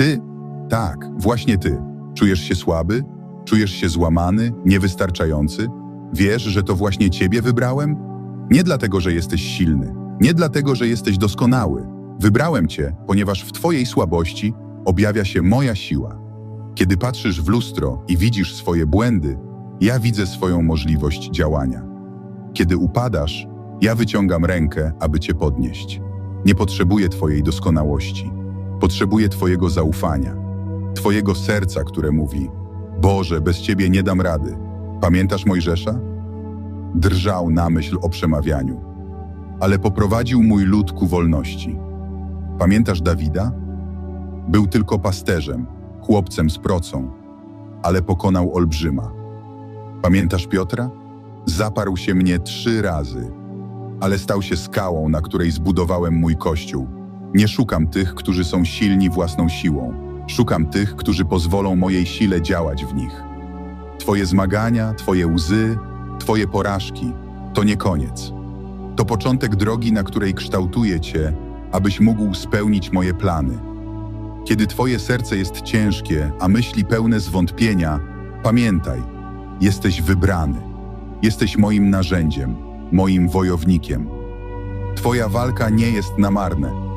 Ty? Tak, właśnie ty. Czujesz się słaby? Czujesz się złamany, niewystarczający? Wiesz, że to właśnie ciebie wybrałem? Nie dlatego, że jesteś silny, nie dlatego, że jesteś doskonały. Wybrałem cię, ponieważ w twojej słabości objawia się moja siła. Kiedy patrzysz w lustro i widzisz swoje błędy, ja widzę swoją możliwość działania. Kiedy upadasz, ja wyciągam rękę, aby cię podnieść. Nie potrzebuję twojej doskonałości. Potrzebuję twojego zaufania. Twojego serca, które mówi: Boże, bez ciebie nie dam rady. Pamiętasz Mojżesza? Drżał na myśl o przemawianiu, ale poprowadził mój lud ku wolności. Pamiętasz Dawida? Był tylko pasterzem, chłopcem z procą, ale pokonał olbrzyma. Pamiętasz Piotra? Zaparł się mnie trzy razy, ale stał się skałą, na której zbudowałem mój kościół. Nie szukam tych, którzy są silni własną siłą. Szukam tych, którzy pozwolą mojej sile działać w nich. Twoje zmagania, Twoje łzy, Twoje porażki to nie koniec. To początek drogi, na której kształtuję Cię, abyś mógł spełnić moje plany. Kiedy Twoje serce jest ciężkie, a myśli pełne zwątpienia, pamiętaj, jesteś wybrany. Jesteś moim narzędziem, moim wojownikiem. Twoja walka nie jest na marne.